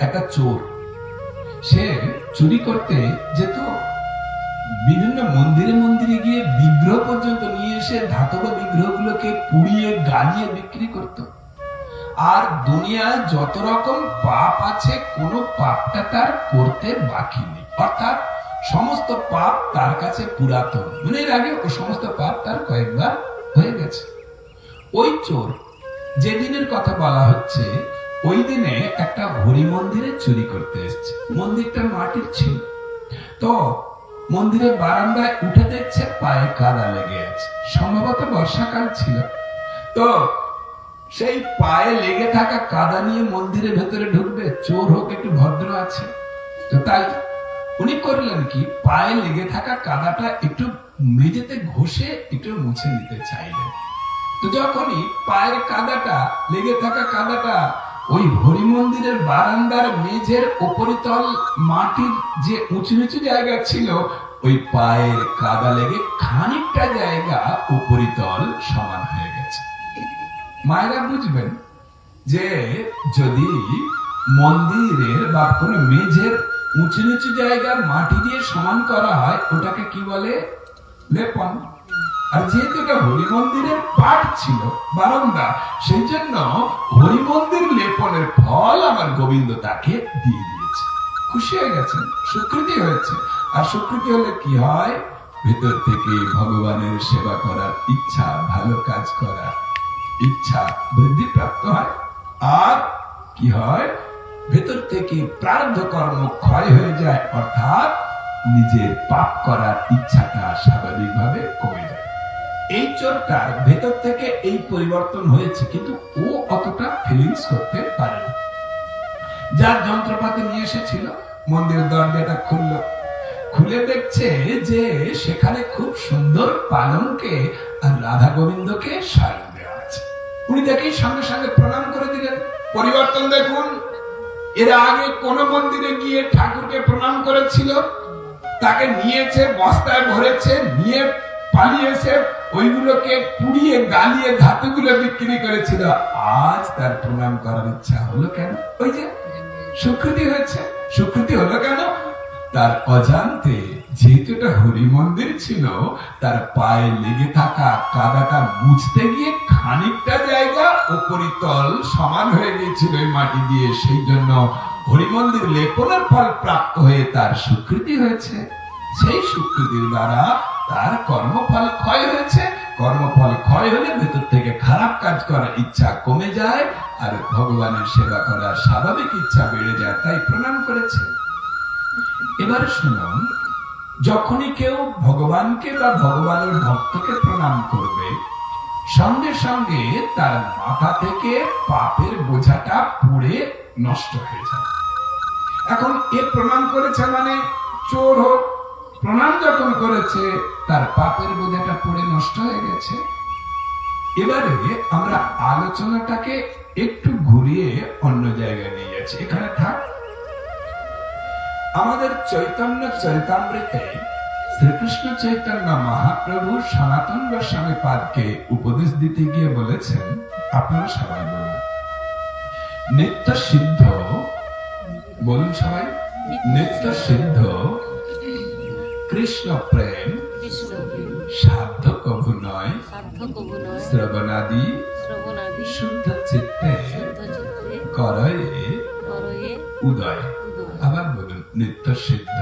একটা চোর। সে চুরি করতে যেত। বিভিন্ন মন্দিরে মন্দিরে গিয়ে বিগ্রহ পর্যন্ত নিয়ে এসে ধাতব বিগ্রহগুলোকে পুড়িয়ে, গালিয়ে বিক্রি করত। আর দুনিয়ায় যত রকম পাপ আছে, কোনো পাপটা তার করতে বাকি নেই। অর্থাৎ সমস্ত পাপ তার কাছে পুরাতন। মানে এর আগে ও সমস্ত পাপ তার কয়েকবার হয়ে গেছে। ওই চোর, যেদিনের কথা বলা হচ্ছে ওই দিনে একটা হরি মন্দিরে চুরি করতে এসেছে। মন্দিরটা মাটির ছিল। তো মন্দিরের বারান্দায় উঠে দেখছে পায়ে কাদা লেগে আছে। সম্ভবত বর্ষাকাল ছিল। তো সেই পায়ে লেগে থাকা কাদা নিয়ে মন্দিরের ভেতরে ঢুকবে, চোর হোক একটু ভদ্র আছে। তো তাই উনি করলেন কি, পায়ে লেগে থাকা কাদাটা একটু মেঝেতে ঘষে একটু মুছে নিতে চাইলেন। তো যখনই পায়ের কাদাটা, লেগে থাকা কাদাটা ওই হরি মন্দিরের বারান্দার মেঝের উপরিতল মাটির যে উঁচু নিচু জায়গা ছিল, ওই পায়ের কাদা লেগে খানিকটা জায়গা উপরিতল সমান হয়ে গেছে। মায়েরা বুঝবেন যে যদি মন্দিরের বা কোনো মেঝের উঁচু নিচু জায়গা মাটি দিয়ে সমান করা হয়, ওটাকে কি বলে? লেপন। আর যেহেতু এটা হরি মন্দিরের পাঠ ছিল বারন্দা, সেই জন্য হরি মন্দির লেপনের ফল আমার গোবিন্দ তাকে দিয়ে দিয়েছে। খুশি হয়ে গেছেন স্বীকৃতি হয়েছে। আর স্বীকৃতি হলে কি হয়? ভেতর থেকে ভগবানের সেবা করার ইচ্ছা, ভালো কাজ করার ইচ্ছা বৃদ্ধি প্রাপ্ত হয়। আর কি হয়? ভেতর থেকে প্রার্ধ কর্ম ক্ষয় হয়ে যায়, অর্থাৎ নিজের পাপ করার ইচ্ছাটা স্বাভাবিকভাবে কমে যায়। এই চোরটার ভেতর থেকে এই পরিবর্তন হয়েছে, কিন্তু ও অতটা ফিলিংস করতে পারে না। যার যন্ত্রপাতি নিয়ে এসেছিল, মন্দিরের দরজাটা খুললো। খুলে দেখছে যে সেখানে খুব সুন্দর পালনকে আর রাধা গোবিন্দকে সাজানো দেওয়া আছে। উনি দেখেই সঙ্গে সঙ্গে প্রণাম করে দিলেন, পরিবর্তন দেখুন। এর আগে কোন মন্দিরে গিয়ে ঠাকুরকে প্রণাম করেছিল, তাকে নিয়েছে, বস্তায় ভরেছে, নিয়ে পালিয়েছে, ওইগুলোকে পুড়িয়ে গালিয়ে ধাতুগুলো বিক্রি করেছিল। আজ তার প্রণাম করার ইচ্ছা হলো কেন? ওই যে স্বীকৃতি হয়েছে। স্বীকৃতি হলো কেন? তার অজান্তে যেহেতু হরি মন্দির ছিল, তার পায়ে লেগে থাকা কাদাটা বুঝতে গিয়ে খানিকটা জায়গা উপরিতল সমান হয়ে গিয়েছিল ওই মাটি দিয়ে। সেই জন্য হরি মন্দির লেপনের ফল প্রাপ্ত হয়ে তার স্বীকৃতি হয়েছে। সেই স্বীকৃতির দ্বারা তার কর্মফল ক্ষয় হয়েছে। কর্মফল ক্ষয় হলে ভেতর থেকে খারাপ কাজ করার ইচ্ছা কমে যায় আর ভগবানের সেবা করার স্বাভাবিক ইচ্ছা বেড়ে যায়, তাই প্রণাম করেছে। এবার শুনুন, যখনই কেউ ভগবানকে বা ভগবানের ভক্তকে প্রণাম করবে, সঙ্গে সঙ্গে তার মাথা থেকে পাপের বোঝাটা পুড়ে নষ্ট হয়ে যায়। এখন এ প্রণাম করেছে মানে চোর হোক প্রণাম যখন করেছে, তার পাপের বোঝাটা পুড়ে নষ্ট হয়ে গেছে। এবারে আমরা আলোচনাটাকে একটু ঘুরিয়ে অন্য জায়গায় নিয়ে যাচ্ছি। এখানে থাক। আমাদের চৈতন্য চরিতামৃতে শ্রীকৃষ্ণ চৈতন্য মহাপ্রভু সনাতন গোস্বামী পাদকে উপদেশ দিতে গিয়ে বলেছেন, আপনারা সবাই বলুন। নিত্য সিদ্ধ, বলুন সবাই। নিত্য সিদ্ধ কৃষ্ণ প্রেম সাধ্য কভু নয় শ্রবণাদি শুদ্ধ চিত্তে করয়ে উদয়। আবার বলুন নিত্য সিদ্ধ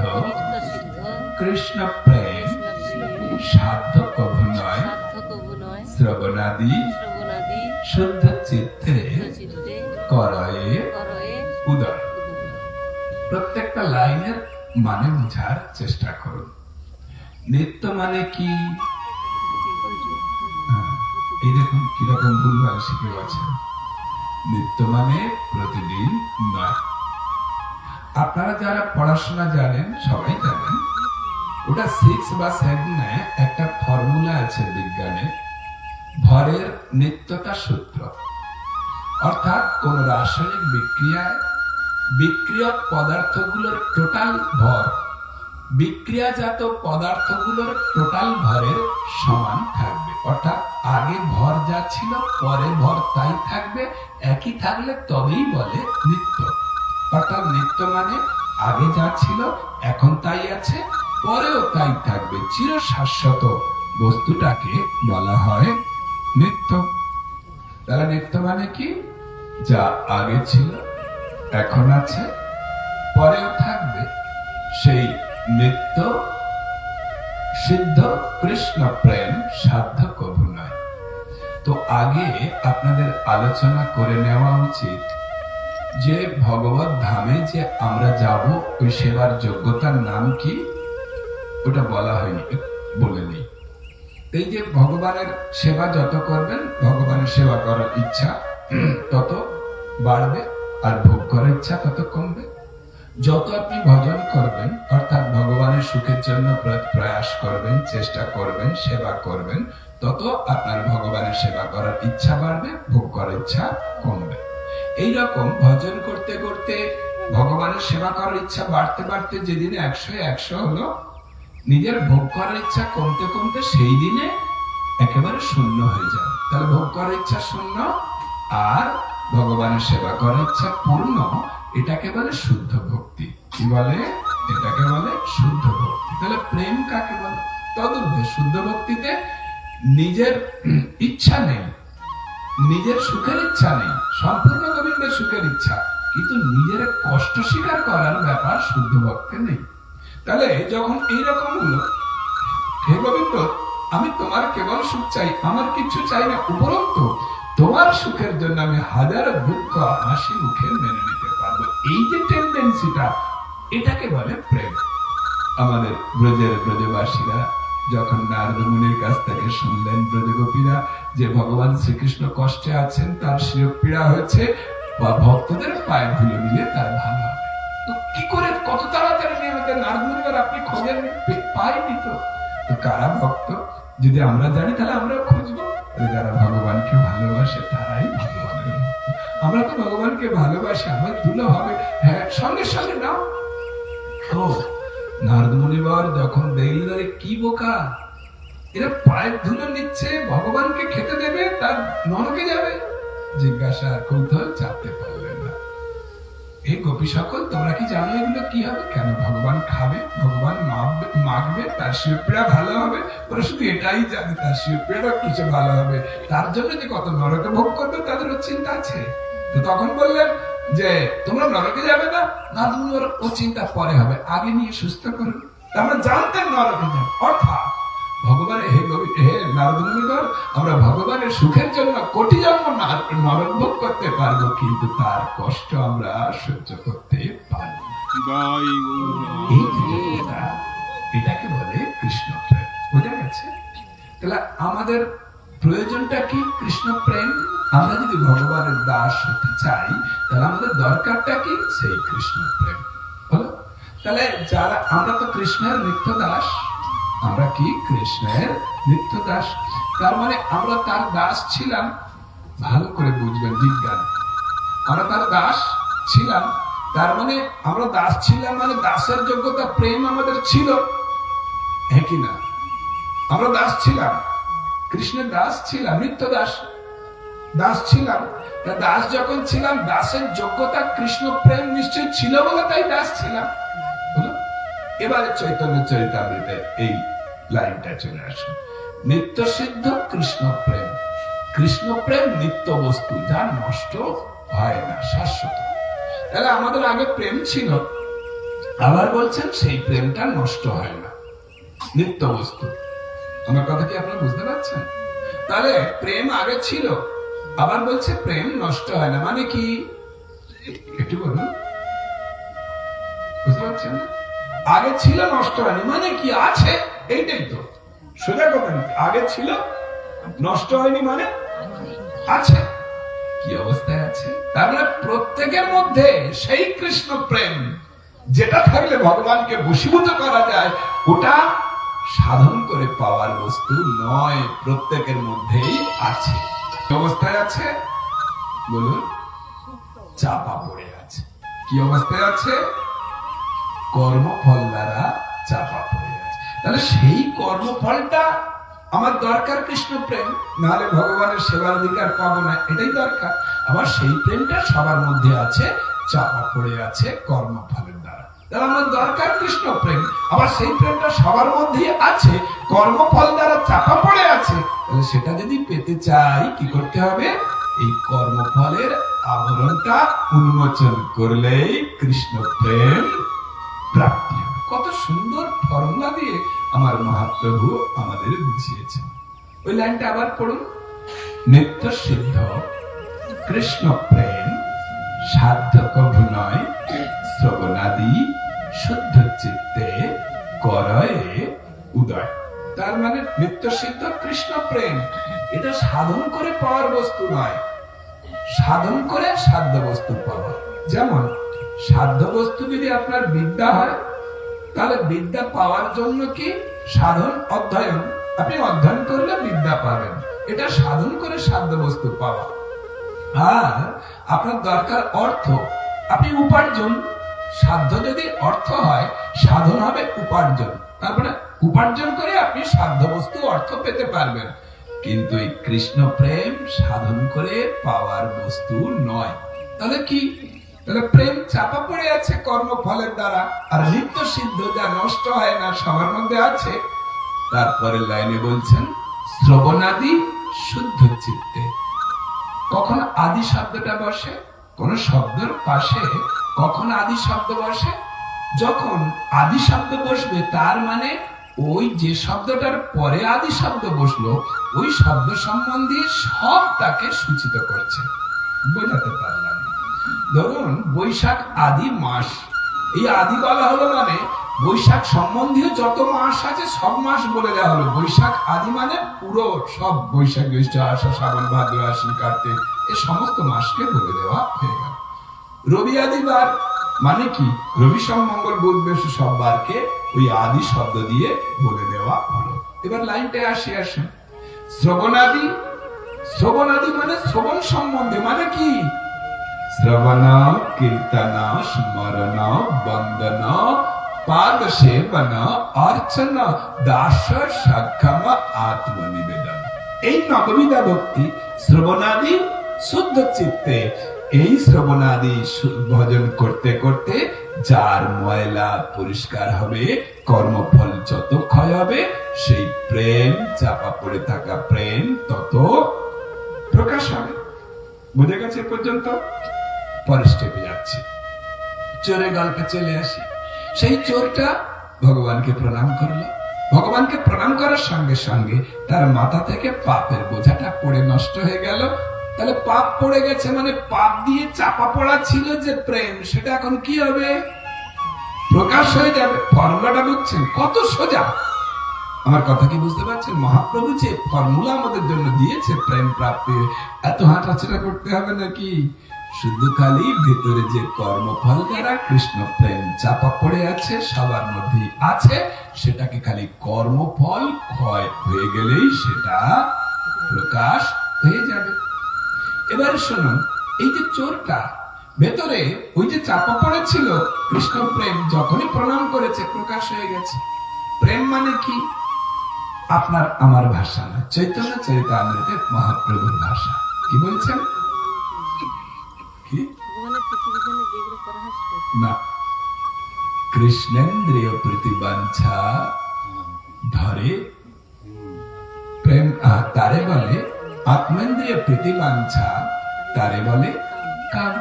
কৃষ্ণ প্রেম সাধ্য কভু নয় শ্রবণাদি শুদ্ধ চিত্তে করয়ে উদয়। প্রত্যেকটা লাইনের মানে বোঝার চেষ্টা করুন। নিত্য মানে কি? হ্যাঁ, এই দেখুন কীরকম ভুলভাল শিখে গেছেন নিত্য মানে প্রতিদিন নয়। আপনারা যারা পড়াশোনা জানেন সবাই জানেন ওটা সিক্স বা সেভেনে একটা ফর্মুলা আছে বিজ্ঞানে। ভরের নিত্যতা সূত্র। অর্থাৎ কোন রাসায়নিক বিক্রিয়ায় বিক্রিয়ক পদার্থগুলোর টোটাল ভর বিক্রিয়াজাত পদার্থগুলোর টোটাল ভরের সমান থাকবে। অর্থাৎ আগে ভর যা ছিল, পরে ভর তাই থাকবে, একই থাকলে তবেই বলে নিত্য। অর্থাৎ নিত্য মানে আগে যা ছিল, এখন তাই আছে, পরেও তাই থাকবে। চির শাশ্বত বস্তুটাকে বলা হয় নিত্য। তাহলে নিত্য মানে কি? যা আগে ছিল, এখন আছে, পরেও থাকবে, সেই নিত্য সিদ্ধ কৃষ্ণ প্রেম সাধ্য কভু নয় তো আগে আপনাদের আলোচনা করে নেওয়া উচিত যে ভগবত ধামে যে আমরা যাব, ওই সেবার যোগ্যতার নাম কি? ওটা বলা হয়নি বলে নেই এই যে ভগবানের সেবা যত করবেন, ভগবানের সেবা করার ইচ্ছা তত বাড়বে, আর ভোগ করার ইচ্ছা তত কমবে। যত আপনি ভজন করবেন, অর্থাৎ ভগবানের সুখের জন্য প্রয়াস করবেন, চেষ্টা করবেন, সেবা করবেন, তত আপনার ভগবানের সেবা করার ইচ্ছা বাড়বে, ভোগ করার ইচ্ছা কমবে। এই রকম ভজন করতে করতে ভগবানের সেবা করার ইচ্ছা বাড়তে বাড়তে যেদিনে একশো একশো হলো, নিজের ভোগ করার ইচ্ছা কমতে কমতে সেই দিনে একেবারে শূন্য হয়ে যাবে তাহলে ভোগ করার ইচ্ছা শূন্য, আর ভগবানের সেবা করার ইচ্ছা পূর্ণ এটাকে বলে শুদ্ধ ভক্তি। কি বলে? এটাকে বলে শুদ্ধ ভক্তি। তাহলে প্রেম কাকে বলে? তদুর্ধে শুদ্ধ ভক্তিতে নিজের ইচ্ছা নেই, নিজের সুখের ইচ্ছা নেই, সম্পূর্ণ গোবিন্দের সুখের ইচ্ছা, কিন্তু নিজের কষ্ট স্বীকার করার ব্যাপার শুদ্ধ ভক্তে নেই। তাহলে যখন এইরকম হলো, হে গোবিন্দ, আমি তোমার কেবল সুখ চাই, আমার কিছু চাই না, উপরন্তু তোমার সুখের জন্য আমি হাজার দুঃখ হাসি মুখে মেনে নিতে পারব এই যে টেন্ডেন্সিটা এটাকে বলে প্রেম। আমাদের ব্রজের ব্রজবাসীরা যখন নারদ মুনির কাছ থেকে শুনলেন ব্রজগোপীরা যে ভগবান শ্রীকৃষ্ণ কষ্টে আছেন, তার শিরপীড়া হয়েছে, বা ভক্তদের পায়ে ধুলে দিলে তার ভালো হবে তো কি করে কত তাড়াতাড়ি নিয়ে আমাদের নারদ মুনিবার আপনি খোঁজেন? পাইনি তো। কারা ভক্ত? যদি আমরা জানি, তাহলে আমরা খুঁজবো। যারা ভগবানকে ভালোবাসে, তারাই ভক্ত আমরা তো ভগবানকে ভালোবাসি, আমার দুলো হবে। হ্যাঁ সঙ্গে সঙ্গে নাও। ও, নারদ মুনিবার যখন দেখলেন কি বোকা? এরা পায়ের ধুলো নিচ্ছে, ভগবানকে খেতে দেবে, তার নরকে যাবে। জিজ্ঞাসা কৌতূহল চাপতে পারলেন না। এই গোপী সকল, তোমরা কি জানো এগুলো কি হবে? কেন ভগবান খাবে? ভগবান মাখবে তার শিবপীড়া ভালো হবে? ওরা শুধু এটাই জানে, তার শিবপীড়া কিছু ভালো হবে? তার জন্য যে কত নরকে ভোগ করবে, তাদেরও চিন্তা আছে। তো তখন বললেন যে, তোমরা নরকে যাবে না? না তুমি ওর- ও চিন্তা পরে হবে। আগে নিয়ে সুস্থ করুন তা আমরা জানতেন নরকে যাবে। অর্থাৎ ভগবানের হে হে নারদমুনিগণ আমরা ভগবানের সুখের জন্য কোটি জন্ম নরক ভোগ করতে পারব, কিন্তু তার কষ্ট আমরা সহ্য করতে পারব এটাকে বলে কৃষ্ণ বোঝা গেছে? তাহলে আমাদের প্রয়োজনটা কি? কৃষ্ণ প্রেম? আমরা যদি ভগবানের দাস হতে চাই, তাহলে আমাদের দরকারটা কি? সেই কৃষ্ণ প্রেম। হলো তাহলে যারা, আমরা তো কৃষ্ণের নিত্য দাস। আমরা কি কৃষ্ণের নিত্য দাস? তার মানে আমরা তার দাস ছিলাম। ভালো করে বুঝবেন, বিজ্ঞান। আমরা তার দাস ছিলাম। তার মানে আমরা দাস ছিলাম মানে দাসের যোগ্যতা, প্রেম আমাদের ছিল। হ্যাঁ কি না? আমরা দাস ছিলাম। কৃষ্ণের দাস ছিলাম, নিত্য দাস। দাস ছিলাম। দাস যখন ছিলাম, দাসের যোগ্যতা কৃষ্ণ প্রেম নিশ্চয় ছিল বলে তাই দাস ছিলাম। এবারে চৈতন্য চরিতামৃতে এই লাইনটা চলে আসে নিত্য সিদ্ধ কৃষ্ণ প্রেম। কৃষ্ণ প্রেম নিত্য বস্তু, যা নষ্ট হয় না, শাশ্বত। তাহলে আমাদের আগে প্রেম ছিল। আবার বলছেন সেই প্রেমটা নষ্ট হয় না। নিত্য বস্তু। আমার কথা কি আপনারা বুঝতে পারছেন? তাহলে প্রেম আগে ছিল, আবার বলছে প্রেম নষ্ট হয় না মানে কি? একটু বলুন। বুঝতে পারছেন আগে ছিল, নষ্ট হয়নি মানে কি আছে? এইটাই তো। সোজা কথা আগে ছিল, নষ্ট হয়নি মানে আছে। কি অবস্থায় আছে? তার মানে প্রত্যেকের মধ্যে সেই কৃষ্ণ প্রেম, যেটা থাকলে ভগবানকে বশীভূত করা যায়, ওটা সাধন করে পাওয়ার বস্তু নয়, প্রত্যেকের মধ্যেই আছে। অবস্থায় আছে? বলুন। চাপা পড়ে আছে। কি অবস্থায় আছে? কর্মফল দ্বারা চাপা পড়ে আছে। তাহলে সেই কর্মফলটা আমার দরকার কৃষ্ণ প্রেম। নাহলে ভগবানের সেবার অধিকার পাবো না, এটাই দরকার। আবার সেই প্রেমটা সবার মধ্যে আছে, চাপা পড়ে আছে কর্মফলের দ্বারা। তাহলে আমার দরকার কৃষ্ণ প্রেম। আবার সেই প্রেমটা সবার আছে, কর্মফল দ্বারা চাপা পড়ে আছে। তাহলে সেটা যদি পেতে চাই, কি করতে হবে? এই কর্মফলের আবরণটা উন্মোচন করলেই কৃষ্ণ প্রেম প্রাপ্তি কত সুন্দর ফর্মুলা দিয়ে আমার মহাপ্রভু আমাদের বুঝিয়েছেন। ওই লাইনটা আবার পড়ুন। নিত্য সিদ্ধ কৃষ্ণ প্রেম সাধ্য সিদ্ধ কৃষ্ণ প্রেম। এটা সাধন করে পাওয়ার বস্তু নয়। সাধন করে সাধ্য বস্তু পাওয়া। যেমন, সাধ্য বস্তু যদি আপনার বিদ্যা হয়, তাহলে বিদ্যা পাওয়ার জন্য কি সাধন, অধ্যয়ন? আপনি অধ্যয়ন করলে বিদ্যা পাবেন। এটা সাধন করে সাধ্য বস্তু পাওয়া। আর আপনার দরকার অর্থ। আপনি উপার্জন। সাধ্য যদি অর্থ হয়, সাধন হবে উপার্জন। তারপরে উপার্জন করে আপনি সাধ্য বস্তু অর্থ পেতে পারবেন। কিন্তু এই কৃষ্ণ প্রেম সাধন করে পাওয়ার বস্তু নয়। তাহলে কি? তাহলে প্রেম চাপা পড়ে আছে কর্মফলের দ্বারা, আর নিত্য সিদ্ধ যা নষ্ট হয় না, সবার মধ্যে আছে। তারপরে লাইনে বলছেন, শ্রবণাদি শুদ্ধ চিত্তে। কখন আদি শব্দটা বসে? কোন শব্দের পাশে কখন আদি শব্দ বসে? যখন আদি শব্দ বসবে, তার মানে ওই যে শব্দটার পরে আদি শব্দ বসল, ওই শব্দ সম্বন্ধে সব তাকে সূচিত করছে। বোঝাতে পারলাম। ধরুন, বৈশাখ আদি মাস। এই আদি বলা হলো মানে বৈশাখ সম্বন্ধীয় যত মাস আছে, সব মাস বলে দেওয়া হলো। বৈশাখ আদি মানে পুরো সব বৈশাখ, জ্যৈষ্ঠ আষা শ্রাবণ, ভাদ্র, আশ্বিন, কার্তিক, এ সমস্ত মাসকে বলে দেওয়া হয়ে গেল। রবি আদিবার মানে কি? রবি সোম, মঙ্গল, বুধ, বৃহস্পতি সব বারকে ওই আদি শব্দ দিয়ে বলে দেওয়া হলো। এবার লাইনটা আসে, আসুন। শ্রবণাদি শ্রবণাদি মানে শ্রবণ সম্বন্ধে মানে কি? পাদ দাস, সক্ষম, আত্মনিবেদন। এই নববিধা ভক্তি শ্রবণাদি শুদ্ধ চিত্তে, এই শ্রবণাদি ভজন করতে করতে যার ময়লা পরিষ্কার হবে, কর্মফল যত ক্ষয় হবে, সেই প্রেম, চাপা পড়ে থাকা প্রেম তত প্রকাশ হবে। বুঝে গেছে পর্যন্ত? পরের স্টেপে যাচ্ছে। চোরের গল্পে চলে আসি। সেই চোরটা ভগবানকে প্রণাম করল। ভগবানকে প্রণাম করার সঙ্গে সঙ্গে তার মাথা থেকে পাপের বোঝাটা পড়ে নষ্ট হয়ে গেল। তাহলে পাপ পড়ে গেছে মানে পাপ দিয়ে চাপা পড়া ছিল যে প্রেম, সেটা এখন কি হবে? প্রকাশ হয়ে যাবে, ফর্মুলাটা বুঝছেন? কত সোজা। আমার কথা কি বুঝতে পারছেন? মহাপ্রভু যে ফর্মুলা আমাদের জন্য দিয়েছে প্রেম প্রাপ্তি এত হাঁটাচলা করতে হবে নাকি? শুধু খালি ভেতরে যে কর্মফল দ্বারা কৃষ্ণ প্রেম চাপা পড়ে আছে, সবার মধ্যেই আছে, সেটাকে খালি কর্মফল ক্ষয় হয়ে গেলেই সেটা প্রকাশ হয়ে যাবে। এবার শুনুন, এই যে চোরটা, ভেতরে ওই যে চাপা পড়েছিল, কৃষ্ণ প্রেম যখনই প্রণাম করেছে, প্রকাশ হয়ে গেছে। প্রেম মানে কি? আপনার আমার ভাষা না, চৈতন্য চরিতামৃতের মহাপ্রভুর ভাষা। কি বলছেন। না। কৃষ্ণেন্দ্রিয় প্রতিবাঞ্ছা ধরে। প্রেম তারে বলে আত্মেন্দ্রিয় প্রতিবাঞ্ছা, তারে বলে কাম।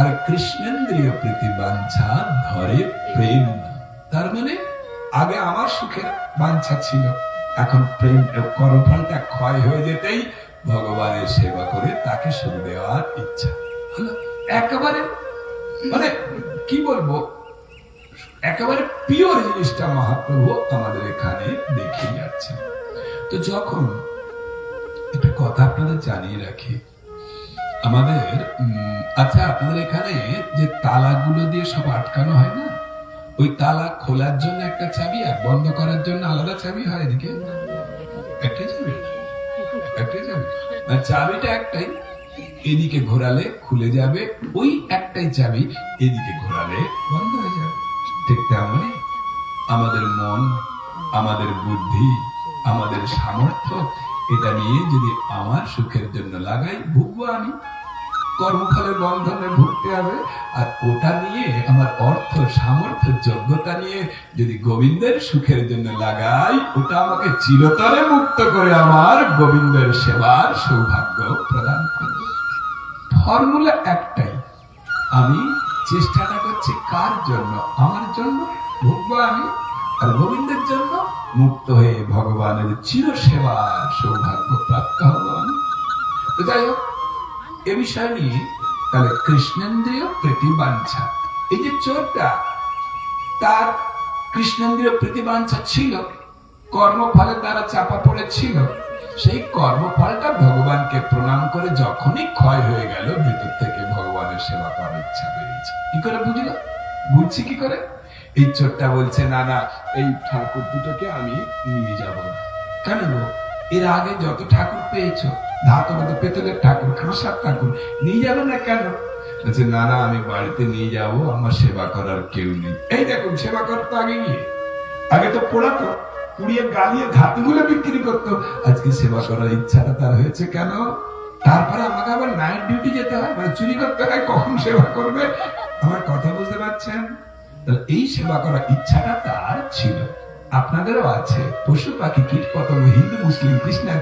আর কৃষ্ণেন্দ্রিয় প্রতিবাঞ্ছা, ধরে প্রেম। তার মানে আগে আমার সুখের বাঞ্ছা ছিল। এখন প্রেম কর্মফলটা ক্ষয় হয়ে যেতেই ভগবানের সেবা করে তাকে সুখ দেওয়ার ইচ্ছা। একেবারে মানে কি বলব, একেবারে পিওর জিনিসটা মহাপ্রভু আমাদের এখানে দেখিয়ে যাচ্ছে তো যখন একটা কথা আপনাদের জানিয়ে রাখি। আমাদের আচ্ছা আপনাদের এখানে যে তালাগুলো দিয়ে সব আটকানো হয় না? ওই তালা খোলার জন্য একটা চাবি আর বন্ধ করার জন্য আলাদা চাবি হয় এদিকে একটাই চাবি? একটাই চাবি? চাবিটা একটাই, এদিকে ঘোরালে খুলে যাবে, ওই একটাই চাবি এদিকে ঘোরালে বন্ধ হয়ে যাবে। ঠিক তেমনই আমাদের মন, আমাদের বুদ্ধি, আমাদের সামর্থ্য এটা নিয়ে যদি আমার সুখের জন্য লাগাই, ভুগবো আমি। কর্মফলের বন্ধনে ভুগতে হবে। আর ওটা নিয়ে, আমার অর্থ, সামর্থ্য, যোগ্যতা নিয়ে যদি গোবিন্দের সুখের জন্য লাগাই, ওটা আমাকে চিরতরে মুক্ত করে আমার গোবিন্দের সেবার সৌভাগ্য প্রদান করবে। ফর্মুলা একটাই। আমি চেষ্টাটা করছি কার জন্য? আমার জন্য? ভুগবো আমি। আর গোবিন্দের জন্য মুক্ত হয়ে ভগবানের চির সেবার সৌভাগ্য প্রাপ্ত হব আমি তো যাই হোক, এ বিষয় নিয়ে তাহলে কৃষ্ণেন্দ্রীয় প্রতিবাঞ্ছা। এই যে চোরটা, তার কৃষ্ণেন্দ্রীয় প্রতিবাঞ্ছা ছিল কর্মফলের দ্বারা চাপা পড়েছিল। সেই কর্মফলটা ভগবানকে প্রণাম করে যখনই ক্ষয় হয়ে গেল, ভেতর থেকে ভগবানের সেবা করার ইচ্ছা বেরিয়েছে কি করে বুঝল? বুঝছি কি করে? এই বলছে, না না, এই ঠাকুর দুটোকে আমি নিয়ে যাব কেন গো? এর আগে যত ঠাকুর পেয়েছ, ধাতব পেতলের ঠাকুর কাঁসার ঠাকুর, নিয়ে যাবে না কেন? বলছে, না না, আমি বাড়িতে নিয়ে যাব, আমার সেবা করার কেউ নেই। এই দেখুন, সেবা করতো আগে গিয়ে। আগে তো পোড়াতো পুড়িয়ে গালিয়ে ঘাতিগুলো বিক্রি করতো। আজকে সেবা করার ইচ্ছাটা তার হয়েছে কেন? তারপরে আমাকে আবার নাইট ডিউটি যেতে হয় মানে চুরি করতে হয়, কখন সেবা করবে? আমার কথা বুঝতে পারছেন? তাহলে এই সেবা করার ইচ্ছাটা তার ছিল। আপনাদেরও আছে। পশু পাখি কীট পতঙ্গ হিন্দু, মুসলিম, খ্রিস্টান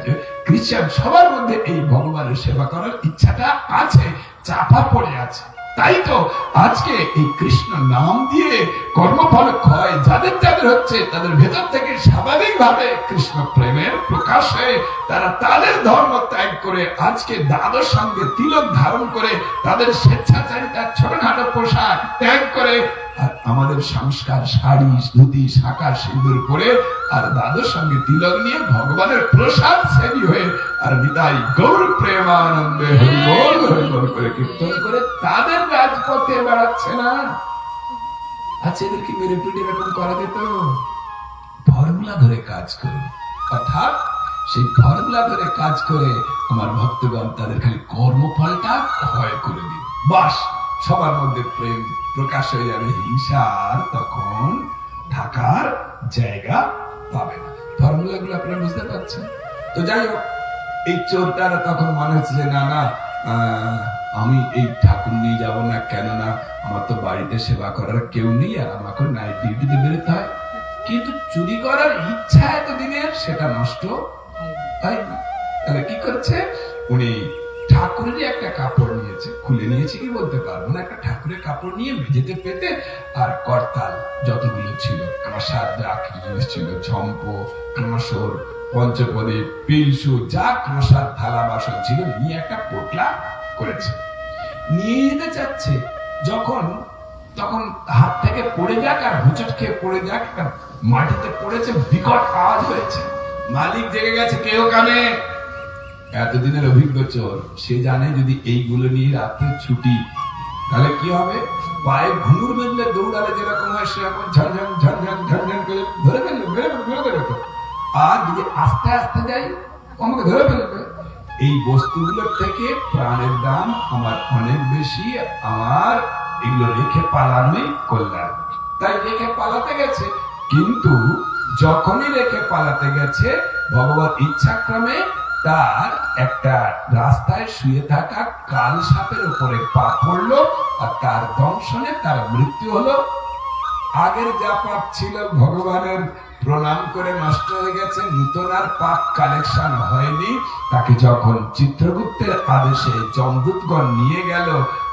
খ্রিস্টান, সবার মধ্যে এই ভগবানের সেবা করার ইচ্ছাটা আছে, চাপা পড়ে আছে। তাই তো আজকে এই কৃষ্ণ নাম দিয়ে কর্মফল ক্ষয় যাদের যাদের হচ্ছে, তাদের ভেতর থেকে স্বাভাবিক ভাবে কৃষ্ণ প্রেমের প্রকাশ হয়ে। তারা তাদের ধর্ম ত্যাগ করে আজকে দাদর সঙ্গে তিলক ধারণ করে তাদের স্বেচ্ছাচারিতার ছোটখাটো পোশাক ত্যাগ করে আর আমাদের সংস্কার শাড়ি, ধুতি শাঁকা সিন্দুর করে আর দাদুর সঙ্গে তিলক নিয়ে ভগবানের প্রসাদ সেবী হয়ে আর বিদায় গৌর প্রেমানন্দে করে কীর্তন করে তাদের রাজপথে বেড়াচ্ছে না। আচ্ছা এদেরকে মেরে পিটে করা যেত। ফর্মুলা ধরে কাজ অর্থাৎ সেই ফর্মুলা ধরে কাজ করে আমার ভক্তগণ তাদের খালি কর্মফলটা ক্ষয় করে দিন। বাস, সবার মধ্যে প্রেম প্রকাশ হয়ে যাবে হিংসার তখন থাকার জায়গা পাবে না। ফর্মুলা গুলো আপনারা বুঝতে পারছেন? তো যাই হোক এই চোরটারা তখন মনে হচ্ছে যে না না আমি এই ঠাকুর নিয়ে যাব না কেননা আমার তো বাড়িতে সেবা করার কেউ নেই আর আমাকে নাইট ডিউটিতে বেরোতে হয়। কিন্তু চুরি করার ইচ্ছা এতদিনের সেটা নষ্ট হয়নি। তাহলে কি করছে? উনি ঠাকুরেরই একটা কাপড় নিয়েছে, খুলে নিয়েছে, কি বলতে পারব না? একটা ঠাকুরের কাপড় নিয়ে মেঝেতে পেতে আর করতাল যতগুলো ছিল। আমার সাথে আখরি জিনিস ছিল ঝম্প কাঁসর, পঞ্চপদী, পিলসু, যা কাঁসার থালা বাসন ছিল, নিয়ে একটা পোটলা করেছে। নিয়ে যেতে চাচ্ছে, যখন, তখন হাত থেকে পড়ে যাক আর হুচট খেয়ে পড়ে যাক মাটিতে পড়েছে, বিকট আওয়াজ হয়েছে। মালিক জেগে গেছে, কেউ কানে? এতদিনের অভিজ্ঞ সে জানে যদি এইগুলো নিয়ে রাত্রে ছুটি, তাহলে কি হবে? পায়ে ঘুঙুর বেঁধলে দৌড়ালে যেরকম হয়, সেরকম ঝনঝন ঝনঝন ঝনঝন করে ধরে ফেলবে বেরোবে বেরোবে বেরোবে আর যদি আস্তে আস্তে যাই, আমাকে ধরে ফেলবে। এই বস্তুগুলোর থেকে প্রাণের দাম আমার অনেক বেশি, আমার এগুলো রেখে পালানোই কল্যাণ। তাই রেখে পালাতে গেছে। কিন্তু যখনই রেখে পালাতে গেছে, ভগবান ইচ্ছাক্রমে তার একটা রাস্তায় শুয়ে থাকা কাল সাপের উপরে পা পড়ল আর তার দংশনে তার মৃত্যু হলো। আগের যা পাপ ছিল, ভগবানের প্রণাম করে নষ্ট হয়ে গেছে, নূতন আর পাপ কালেকশন হয়নি। তাকে যখন চিত্রগুপ্তের আদেশে যমদূতগণ নিয়ে গেল,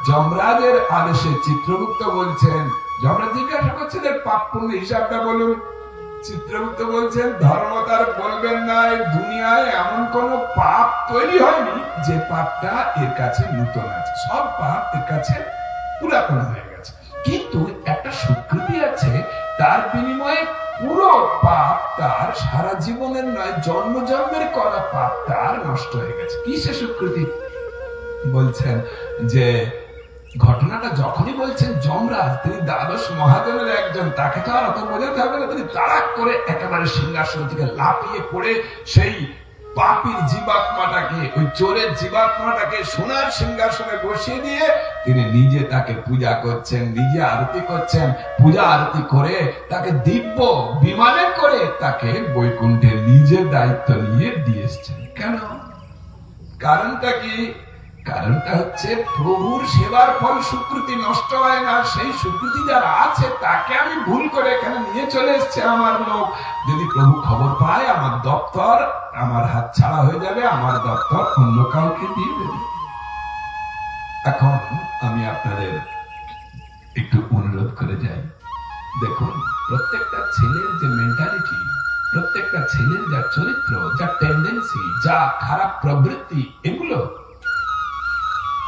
যমরাজের আদেশে চিত্রগুপ্ত বলছেন, যমরাজ, জিজ্ঞাসা করছেন পাপ পুণ্য হিসাবটা বলুন। চিত্রগুপ্ত বলছেন ধর্ম তার বলবেন না দুনিয়ায় এমন কোন পাপ তৈরি হয়নি যে পাপটা এর কাছে নূতন আছে। সব পাপ এর কাছে পুরাতন হয়ে গেছে। কিন্তু একটা স্বীকৃতি আছে, তার বিনিময়ে পুরো পাপ তার সারা জীবনের নয় জন্ম জন্মের করা পাপ তার নষ্ট হয়ে গেছে। কি সে স্বীকৃতি? বলছেন যে ঘটনাটা যখনই বলছেন যমরাজ, তিনি দ্বাদশ মহাজনের একজন, তাকে তো আর অত বোঝাতে হবে না। তিনি তাড়াক করে একেবারে সিংহাসন থেকে লাফিয়ে পড়ে সেই পাপির জীবাত্মাটাকে, ওই চোরের জীবাত্মাটাকে সোনার সিংহাসনে বসিয়ে দিয়ে তিনি নিজে তাকে পূজা করছেন, নিজে আরতি করছেন। পূজা আরতি করে তাকে দিব্য বিমানে করে তাকে বৈকুণ্ঠে নিজের দায়িত্ব নিয়ে দিয়ে এসছেন। কেন? কারণটা কি? কারণটা হচ্ছে প্রভুর সেবার ফল সুকৃতি নষ্ট হয় না, সেই সুকৃতি যারা আছে তাকে আমি ভুল করে এখানে নিয়ে চলে এসেছে আমার লোক। যদি প্রভু খবর পায়, আমার দপ্তর আমার হাত ছাড়া হয়ে যাবে, আমার দপ্তর অন্য কাউকে দিয়ে দেবে। এখন আমি আপনাদের একটু অনুরোধ করে যাই। দেখুন, প্রত্যেকটা ছেলের যে মেন্টালিটি প্রত্যেকটা ছেলের যা চরিত্র, যা টেন্ডেন্সি যা খারাপ প্রবৃত্তি, এগুলো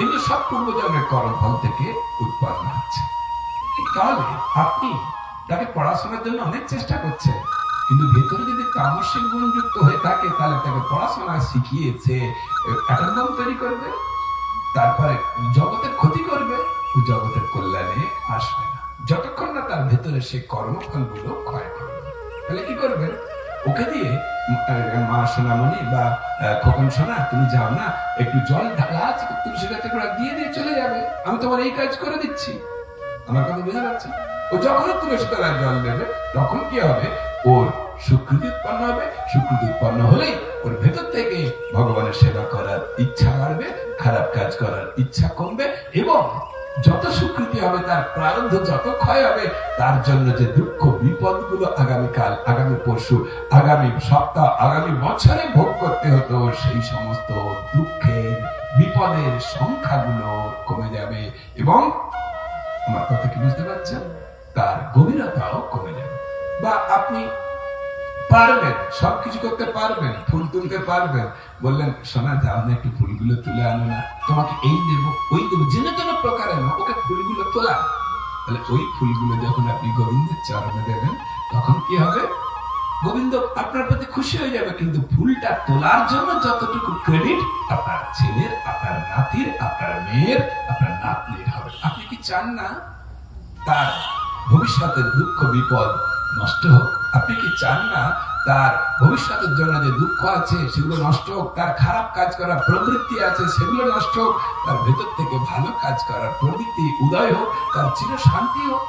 এগুলো সব পূর্বজন্মের কর্মফল থেকে উৎপন্ন হচ্ছে। তাহলে আপনি তাকে পড়াশোনার জন্য অনেক চেষ্টা করছেন, কিন্তু ভেতরে যদি তামসিক গুণযুক্ত হয়ে থাকে, তাহলে তাকে পড়াশোনা শিখিয়েছে অ্যাটাম্বম তৈরি করবে, তারপরে জগতের ক্ষতি করবে, ও জগতের কল্যাণে আসবে না। যতক্ষণ না তার ভেতরে সে কর্মফলগুলো ক্ষয় করবে। তাহলে কি করবেন? ওকে দিয়ে মা সোনামণি বা খোকন সোনা, তুমি যাও না, একটু জল ঢালা আছে, তুলসী গাছে গোড়া দিয়ে দিয়ে চলে যাবে। আমি তোমার এই কাজ করে দিচ্ছি। আমার কথা বুঝে যাচ্ছে? ও যখন তুলসী তলায় জল দেবে, তখন কি হবে? ওর সুকৃতি উৎপন্ন হবে। স্বীকৃতি উৎপন্ন হলেই ওর ভেতর থেকে ভগবানের সেবা করার ইচ্ছা বাড়বে, খারাপ কাজ করার ইচ্ছা কমবে, এবং যত স্বীকৃতি হবে, তার প্রারব্ধ যত ক্ষয় হবে, তার জন্য যে দুঃখ বিপদগুলো আগামীকাল, আগামী পরশু, আগামী সপ্তাহ, আগামী বছরে ভোগ করতে হতো, সেই সমস্ত দুঃখের, বিপদের সংখ্যাগুলো কমে যাবে এবং, আমার কথা কি বুঝতে পারছেন? তার গভীরতাও কমে যাবে। বা আপনি পারবেন, সবকিছু করতে পারবেন, ফুল তুলতে পারবেন। বললেন, সোনা যাও না একটু ফুলগুলো তুলে আনো না। তোমাকে এই দেব ওই দেবো যে কোনো প্রকারে না ওকে ফুলগুলো তোলা। তাহলে ওই ফুলগুলো যখন আপনি গোবিন্দের চরণে দেবেন, তখন কি হবে? গোবিন্দ আপনার প্রতি খুশি হয়ে যাবে, কিন্তু ফুলটা তোলার জন্য যতটুকু ক্রেডিট আপনার ছেলের, আপনার নাতির, আপনার মেয়ের, আপনার নাতনির হবে। আপনি কি চান না? তার ভবিষ্যতের দুঃখ, বিপদ নষ্ট হোক আপনি কি চান না তার ভবিষ্যতের জন্য যে দুঃখ আছে সেগুলো নষ্ট হোক, তার খারাপ কাজ করার প্রবৃত্তি আছে সেগুলো নষ্ট হোক, তার ভেতর থেকে ভালো কাজ করার প্রবৃত্তি উদয় হোক, তার চির শান্তি হোক